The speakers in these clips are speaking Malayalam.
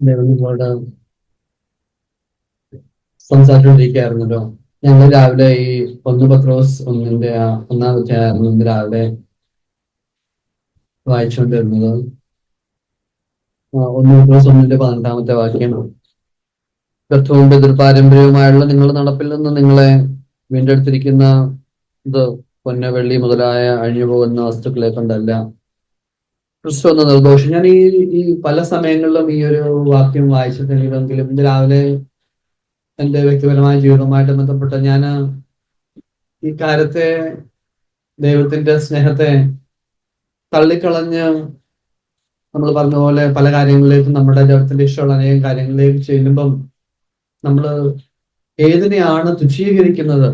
നിങ്ങളോട് സംസാരിച്ചുകൊണ്ടിരിക്കുകയായിരുന്നല്ലോ ഞങ്ങൾ രാവിലെ ഈ ഒന്ന് പത്രോസ് ഒന്നിന്റെ ഒന്നാം ഇന്ന് രാവിലെ വായിച്ചുകൊണ്ടിരുന്നത്. ഒന്ന് പത്രോസ് ഒന്നിന്റെ പതിനെട്ടാമത്തെ വാക്യം. കർത്തവും എതിർപാരമ്പര്യവുമായുള്ള നിങ്ങളുടെ നടപ്പിൽ നിന്ന് നിങ്ങളെ വീണ്ടെടുത്തിരിക്കുന്ന ഇത് പൊന്നവെള്ളി മുതലായ അഴിഞ്ഞു പോകുന്ന വസ്തുക്കളെ കൊണ്ടല്ല. ക്രിസ്തു എന്ന നിർദോഷം. ഞാൻ ഈ ഈ പല സമയങ്ങളിലും ഈ ഒരു വാക്യം വായിച്ചിട്ടുണ്ടെങ്കിലും ഇന്ന് രാവിലെ എന്റെ വ്യക്തിപരമായ ജീവിതവുമായിട്ട് ബന്ധപ്പെട്ട ഞാൻ ഈ കാര്യത്തെ ദൈവത്തിന്റെ സ്നേഹത്തെ തള്ളിക്കളഞ്ഞ് നമ്മൾ പറഞ്ഞ പോലെ പല കാര്യങ്ങളിലേക്കും നമ്മുടെ ദൈവത്തിന്റെ ഇഷ്ടമുള്ള അനേകം കാര്യങ്ങളിലേക്ക് ചെല്ലുമ്പം നമ്മൾ ഏതിനെയാണ് തുച്ഛീകരിക്കുന്നത്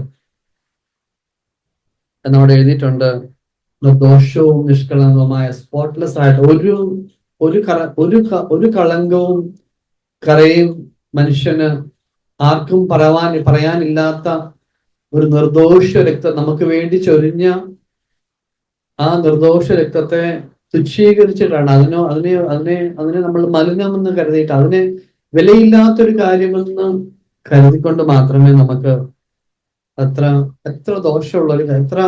എന്നവിടെ എഴുതിയിട്ടുണ്ട്. നിർദോഷവും നിഷ്കളങ്കവുമായ സ്പോട്ട്ലെസ് ആയിട്ട് ഒരു ഒരു ഒരു ഒരു കളങ്കവും കറയും മനുഷ്യന് ആർക്കും പറയാൻ പറയാനില്ലാത്ത ഒരു നിർദോഷ രക്തം നമുക്ക് വേണ്ടി ചൊരിഞ്ഞ ആ നിർദോഷ രക്തത്തെ തുച്ഛീകരിച്ചിട്ടാണ്. അതിനോ അതിനെ അതിനെ അതിനെ നമ്മൾ മലിനമെന്ന് കരുതിയിട്ട് അതിനെ വിലയില്ലാത്തൊരു കാര്യമെന്ന് കരുതിക്കൊണ്ട് മാത്രമേ നമുക്ക് അത്ര എത്ര ദോഷമുള്ള ഒരു എത്ര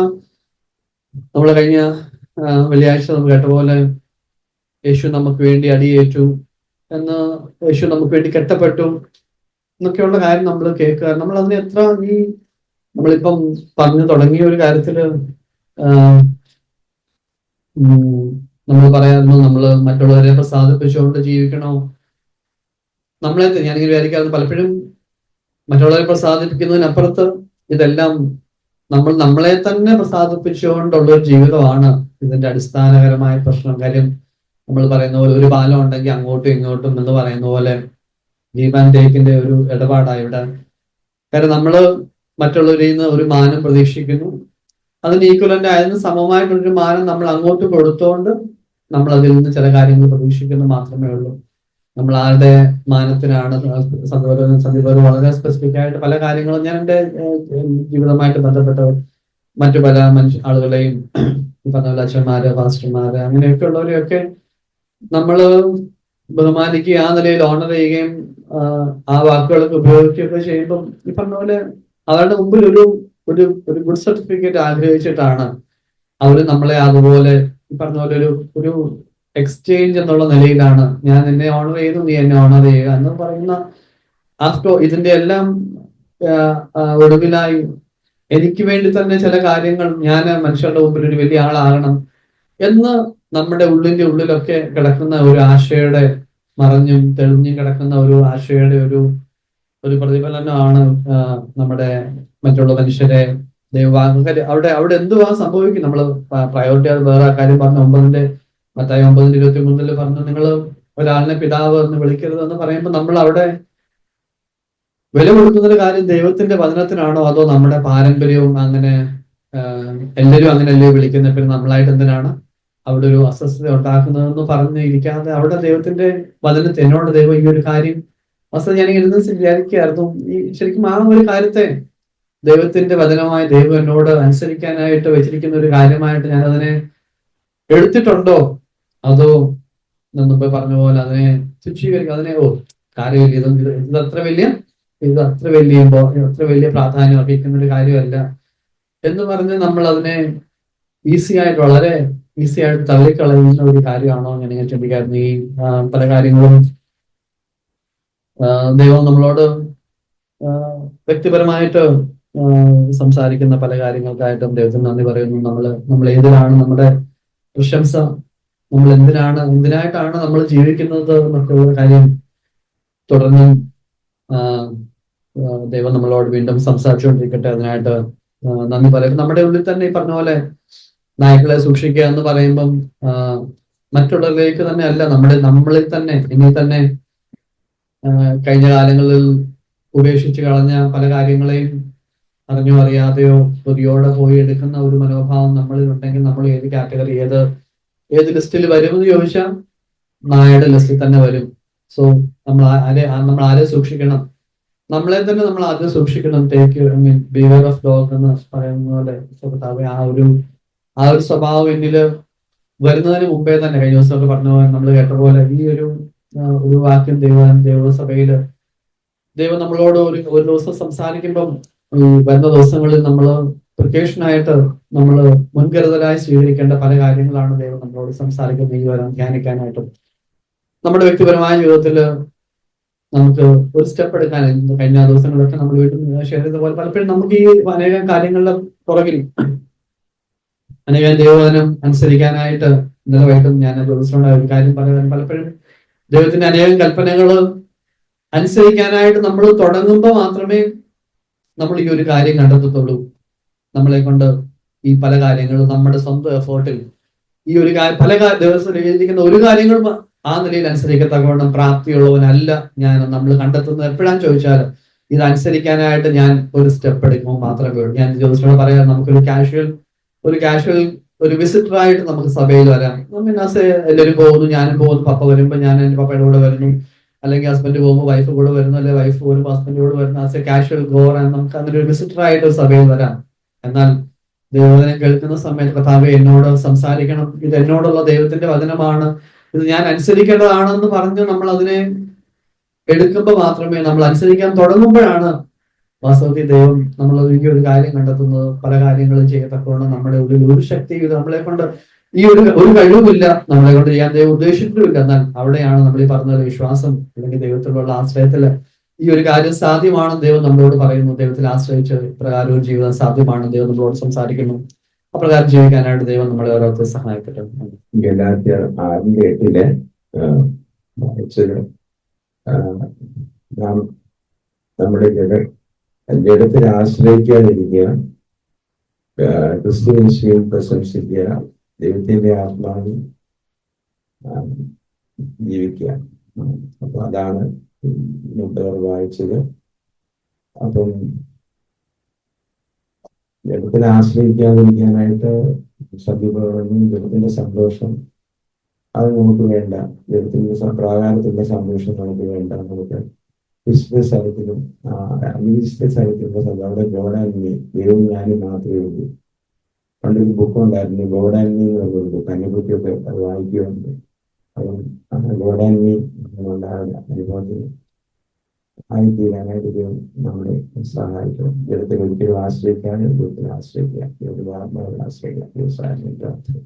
നമ്മൾ കഴിഞ്ഞ വെള്ളിയാഴ്ച നമ്മൾ കേട്ട പോലെ യേശു നമുക്ക് വേണ്ടി അടിയേറ്റു എന്ന് യേശു നമുക്ക് വേണ്ടി കെട്ടപ്പെട്ടു എന്നൊക്കെയുള്ള കാര്യം നമ്മൾ കേൾക്കുക. നമ്മൾ അതിന് എത്ര ഈ നമ്മളിപ്പം പറഞ്ഞു തുടങ്ങിയ ഒരു കാര്യത്തിൽ നമ്മൾ പറയാമോ നമ്മൾ മറ്റുള്ളവരെ പ്രസാദിപ്പിച്ചുകൊണ്ട് ജീവിക്കണോ? നമ്മളെ ഞാനിങ്ങനെ വിചാരിക്കാറുണ്ട്. പലപ്പോഴും മറ്റുള്ളവരെ പ്രസാദിപ്പിക്കുന്നതിനപ്പുറത്ത് ഇതെല്ലാം നമ്മൾ നമ്മളെ തന്നെ പ്രസാദിപ്പിച്ചുകൊണ്ടുള്ള ഒരു ജീവിതമാണ് ഇതിന്റെ അടിസ്ഥാനപരമായ പ്രശ്നം. കാര്യം നമ്മൾ പറയുന്ന പോലെ ഒരു പാലം ഉണ്ടെങ്കിൽ അങ്ങോട്ടും ഇങ്ങോട്ടും എന്ന് പറയുന്ന പോലെ ജീവാൻ ടേക്കിന്റെ ഒരു ഇടപാടാണ് ഇവിടെ കാരണം നമ്മൾ മറ്റുള്ളവരിൽ നിന്ന് ഒരു മാനം പ്രതീക്ഷിക്കുന്നു. അതിന് ഈക്വലന്റ് ആയതിന് സമമായിട്ടുള്ളൊരു മാനം നമ്മൾ അങ്ങോട്ട് കൊടുത്തുകൊണ്ട് നമ്മൾ അതിൽ നിന്ന് ചില കാര്യങ്ങൾ പ്രതീക്ഷിക്കുന്നു മാത്രമേ ഉള്ളൂ. നമ്മൾ ആരുടെ മാനത്തിനാണ് സന്ദീപ് സന്ദീപ് വളരെ സ്പെസിഫിക് ആയിട്ട് പല കാര്യങ്ങളും ഞാൻ എന്റെ ജീവിതമായിട്ട് ബന്ധപ്പെട്ട മറ്റു പല മനുഷ്യ ആളുകളെയും പറഞ്ഞ അച്ഛന്മാര് ഫാസ്റ്റർമാര് അങ്ങനെയൊക്കെ ഉള്ളവരെയൊക്കെ നമ്മൾ ബഹുമാനിക്കുകയും ആ നിലയിൽ ഓണർ ചെയ്യുകയും ആ, ആ വാക്കുകളൊക്കെ ഉപയോഗിക്കുകയൊക്കെ ചെയ്യുമ്പോൾ ഈ പറഞ്ഞ പോലെ അവരുടെ മുമ്പിൽ ഒരു ഒരു ഒരു ഗുഡ് സർട്ടിഫിക്കറ്റ് ആഗ്രഹിച്ചിട്ടാണ് അവർ നമ്മളെ അതുപോലെ ഈ പറഞ്ഞ പോലെ ഒരു ഒരു എക്സ്ചേഞ്ച് എന്നുള്ള നിലയിലാണ്. ഞാൻ നിന്നെ ഓണർ ചെയ്തു നീ എന്നെ ഓണർ ചെയ്യുക എന്ന് പറയുന്ന ആഫ്റ്റർ ഇതിന്റെ എല്ലാം ഒടുവിലായി എനിക്ക് വേണ്ടി തന്നെ ചില കാര്യങ്ങൾ ഞാൻ മനുഷ്യരുടെ മുമ്പിൽ ഒരു വലിയ ആളാകണം എന്ന് നമ്മുടെ ഉള്ളിന്റെ ഉള്ളിലൊക്കെ കിടക്കുന്ന ഒരു ആശയുടെ മറഞ്ഞും തെളിഞ്ഞും കിടക്കുന്ന ഒരു ആശയുടെ ഒരു ഒരു പ്രതിഫലനമാണ് നമ്മുടെ മറ്റുള്ള മനുഷ്യരെ ദൈവവാഹകര്. അവിടെ അവിടെ എന്തുവാ സംഭവിക്കും? നമ്മൾ പ്രയോറിറ്റി അത് വേറെ കാര്യം പറഞ്ഞ ഒമ്പതിന്റെ മത്തായി ഒമ്പതിന് ഇരുപത്തി മൂന്നിൽ പറഞ്ഞു നിങ്ങൾ ഒരാളിനെ പിതാവ് എന്ന് വിളിക്കരുത് എന്ന് പറയുമ്പോൾ നമ്മൾ അവിടെ വില കൊടുക്കുന്നൊരു കാര്യം ദൈവത്തിന്റെ വചനത്തിനാണോ അതോ നമ്മുടെ പാരമ്പര്യവും അങ്ങനെ എല്ലാവരും അങ്ങനെയല്ലേ വിളിക്കുന്ന? പിന്നെ നമ്മളായിട്ട് എന്തിനാണ് അവിടെ ഒരു അസ്വസ്ഥത ഉണ്ടാക്കുന്നതെന്ന് പറഞ്ഞു ഇരിക്കാതെ അവിടെ ദൈവത്തിന്റെ വചനത്തെ എന്നോട് ദൈവം ഈ ഒരു കാര്യം വസ്തു ഞാൻ ഇരുന്ന് വിചാരിക്കുകയായിരുന്നു. ഈ ശരിക്കും ആ ഒരു കാര്യത്തെ ദൈവത്തിന്റെ വചനമായി ദൈവം എന്നോട് അനുസരിക്കാനായിട്ട് വെച്ചിരിക്കുന്ന ഒരു കാര്യമായിട്ട് ഞാൻ അതിനെ എടുത്തിട്ടുണ്ടോ? അതോ മുമ്പേ പറഞ്ഞ പോലെ അതിനെ തുച്ഛീകരിക്കും അതിനെ ഓ കാര്യമില്ല. ഇത് ഇത് അത്ര വലിയ ഇത് അത്ര വലിയ അത്ര വലിയ പ്രാധാന്യം അർഹിക്കുന്ന ഒരു കാര്യമല്ല എന്ന് പറഞ്ഞ് നമ്മൾ അതിനെ ഈസി ആയിട്ട് വളരെ ഈസി ആയിട്ട് തള്ളിക്കളയുന്ന ഒരു കാര്യമാണോ അങ്ങനെ ഞാൻ ചിന്തിക്കായിരുന്നു ഈ പല കാര്യങ്ങളും ദൈവം നമ്മളോട് വ്യക്തിപരമായിട്ട് സംസാരിക്കുന്ന പല കാര്യങ്ങൾക്കായിട്ടും ദൈവത്തിന് നന്ദി പറയുന്നു. നമ്മൾ നമ്മൾ ഏതിലാണ് നമ്മുടെ പ്രശംസ നമ്മൾ എന്തിനാണ് എന്തിനായിട്ടാണ് നമ്മൾ ജീവിക്കുന്നത് എന്നൊക്കെയുള്ള കാര്യം തുടർന്ന് ദൈവം നമ്മളോട് വീണ്ടും സംസാരിച്ചുകൊണ്ടിരിക്കട്ടെ. അതിനായിട്ട് നന്ദി പറയും നമ്മുടെ ഉള്ളിൽ തന്നെ ഈ പറഞ്ഞ പോലെ നായ്ക്കളെ സൂക്ഷിക്കുക എന്ന് പറയുമ്പം മറ്റുള്ളവരിലേക്ക് തന്നെ അല്ല നമ്മുടെ നമ്മളിൽ തന്നെ ഇനി തന്നെ കഴിഞ്ഞ കാലങ്ങളിൽ ഉപേക്ഷിച്ച് കളഞ്ഞ പല കാര്യങ്ങളെയും അറിഞ്ഞോ അറിയാതെയോ കൊതിയോടെ പോയി എടുക്കുന്ന ഒരു മനോഭാവം നമ്മളിൽ ഉണ്ടെങ്കിൽ നമ്മൾ ഏത് കാറ്റഗറി ഏത് ഏത് ലിസ്റ്റിൽ വരുമെന്ന് ചോദിച്ചാൽ നായയുടെ ലിസ്റ്റിൽ തന്നെ വരും. സോ നമ്മൾ ആരെ നമ്മൾ ആരെ സൂക്ഷിക്കണം? നമ്മളെ തന്നെ നമ്മൾ ആദ്യം സൂക്ഷിക്കണം. Take I mean behaviour of dog എന്ന് പറയുന്ന പോലെ ആ ഒരു ആ ഒരു സ്വഭാവം എന്നിൽ വരുന്നതിന് മുമ്പേ തന്നെ കഴിഞ്ഞ ദിവസമൊക്കെ പറഞ്ഞ പോലെ നമ്മൾ കേട്ട പോലെ ഈ ഒരു ഒരു വാക്യം ദൈവ ദൈവസഭയിൽ ദൈവം നമ്മളോട് ഒരു ഒരു ദിവസം സംസാരിക്കുമ്പം വരുന്ന ദിവസങ്ങളിൽ നമ്മൾ പ്രത്യേക്ഷനായിട്ട് നമ്മൾ മുൻകരുതലായി സ്വീകരിക്കേണ്ട പല കാര്യങ്ങളാണ് ദൈവം നമ്മളോട് സംസാരിക്കുന്നത് ഈ വരാൻ ധ്യാനിക്കാനായിട്ടും. നമ്മുടെ വ്യക്തിപരമായ ജീവിതത്തിൽ നമുക്ക് ഒരു സ്റ്റെപ്പ് എടുക്കാൻ കഴിഞ്ഞ ദിവസങ്ങളിലൊക്കെ നമ്മൾ വീട്ടിൽ ഷെയർ ചെയ്ത പോലെ പലപ്പോഴും നമുക്ക് ഈ അനേകം കാര്യങ്ങളുടെ പുറകിൽ അനേകം ദൈവവചനം അനുസരിക്കാനായിട്ട് ഇന്നലെ വൈകിട്ടും ഞാൻ ദിവസം ഒരു കാര്യം പറയാൻ പലപ്പോഴും ദൈവത്തിന്റെ അനേകം കൽപ്പനകൾ അനുസരിക്കാനായിട്ട് നമ്മൾ തുടങ്ങുമ്പോൾ മാത്രമേ നമ്മൾ ഈ ഒരു കാര്യം കണ്ടെത്തത്തുള്ളൂ. നമ്മളെ കൊണ്ട് ഈ പല കാര്യങ്ങളും നമ്മുടെ സ്വന്തം എഫേർട്ടിൽ ഈ ഒരു പല ദിവസം എഴുതിയിരിക്കുന്ന ഒരു കാര്യങ്ങളും ആ നിലയിൽ അനുസരിക്കത്തക്കവണ്ണം പ്രാപ്തിയുള്ളവനല്ല ഞാൻ നമ്മൾ കണ്ടെത്തുന്നത് എപ്പോഴാന്ന് ചോദിച്ചാൽ ഇത് അനുസരിക്കാനായിട്ട് ഞാൻ ഒരു സ്റ്റെപ്പ് എടുക്കുമ്പോൾ മാത്രമേ ഉള്ളൂ. ഞാൻ ജോസിനോട് പറയാം നമുക്കൊരു കാഷ്വൽ ഒരു കാഷ്വൽ ഒരു വിസിറ്റർ ആയിട്ട് നമുക്ക് സഭയിൽ വരാം. മിന്നാസ് എല്ലാവരും പോകുന്നു ഞാനും പോകുന്നു പപ്പ വരുമ്പോൾ ഞാൻ എന്റെ പപ്പയുടെ കൂടെ വരുന്നു അല്ലെങ്കിൽ ഹസ്ബൻഡ് പോകുമ്പോൾ വൈഫ് കൂടെ വരുന്നു അല്ലെങ്കിൽ വൈഫ് പോലും ഹസ്ബൻഡ് കൂടെ വരുന്നു. ആസ് എ കാഷ്വൽ ഗോർ നമുക്ക് അങ്ങനെ ഒരു വിസിറ്റർ ആയിട്ട് സഭയിൽ വരാം. എന്നാൽ ദൈവവചനം കേൾക്കുന്ന സമയത്ത് കർത്താവ് എന്നോട് സംസാരിക്കണം. ഇത് എന്നോടുള്ള ദൈവത്തിന്റെ വചനമാണ്. ഇത് ഞാൻ അനുസരിക്കേണ്ടതാണെന്ന് പറഞ്ഞ് നമ്മൾ അതിനെ എടുക്കുമ്പോൾ മാത്രമേ നമ്മൾ അനുസരിക്കാൻ തുടങ്ങുമ്പോഴാണ് വാസ്തവത്തിൽ ദൈവം നമ്മൾ ഈ ഒരു കാര്യം കണ്ടെത്തുന്നത്. പല കാര്യങ്ങളും ചെയ്യത്തക്കൊണ്ട് നമ്മുടെ ഉള്ളിൽ ഒരു ശക്തി ഇത് നമ്മളെ കൊണ്ട് ഈ ഒരു ഒരു കഴിവുമില്ല നമ്മളെ കൊണ്ട് ചെയ്യാൻ ദൈവം ഉദ്ദേശിച്ചിട്ടുമില്ല. എന്നാൽ അവിടെയാണ് നമ്മൾ ഈ പറഞ്ഞ വിശ്വാസം അല്ലെങ്കിൽ ദൈവത്തിലുള്ള ആശ്രയത്തിൽ ഈ ഒരു കാര്യം സാധ്യമാണ് ദൈവം നമ്മളോട് പറയുന്നു. ദൈവത്തിൽ ആശ്രയിച്ച് പ്രകാരവും ജീവിതം സാധ്യമാണ് ദൈവം നമ്മളോട് സംസാരിക്കുന്നു. അപ്രകാരം ജീവിക്കാനായിട്ട് ദൈവം നമ്മളെ ഓരോരുത്തരും സഹായിക്കട്ടെ. നാം നമ്മുടെ ജഡ ജഡത്തിൽ ആശ്രയിക്കാതിരിക്കുക ആ, ക്രിസ്തു യേശുവിൽ പ്രശംസിക്കുക ദൈവത്തിന്റെ ആത്മാവിൽ ജീവിക്കുക. അപ്പൊ അതാണ് വായിച്ചത്. അപ്പം ജഡത്തിൽ ആശ്രയിക്കാതിരിക്കാനായിട്ട് സദ്യപ്രകടനം ദൈവത്തിന്റെ സന്തോഷം അത് നമുക്ക് വേണ്ട. ദൈവത്തിന്റെ പ്രാകാരത്തിന്റെ സന്തോഷം നമുക്ക് വേണ്ട. നമുക്ക് വിശുദ്ധ സ്ഥലത്തിലും ആ, അവിശുദ്ധ സ്ഥലത്തിലുള്ള സ്ഥലം അവിടെ ഗോഡാന്മി ദൈവം ഞാനും മാത്രമേ ഉള്ളൂ. പണ്ടൊരു ബുക്ക് ഉണ്ടായിരുന്നു ഗോഡാലിനി എന്ന് പറഞ്ഞൊരു ബുക്ക് അതിനെ പറ്റിയൊക്കെ അത് വായിക്കുന്നുണ്ട് അപ്പം ഗോഡാന്മി ആയിത്തീരാനായിട്ട് നമ്മളെ സഹായിക്കും ദൈവത്തെ ഒരിക്കലും ആശ്രയിക്കാനും ദൈവത്തിനെ ആശ്രയിക്കുക ദൈവത്തിൽ ആത്മാവിനെ ആശ്രയിക്കുക ദൈവം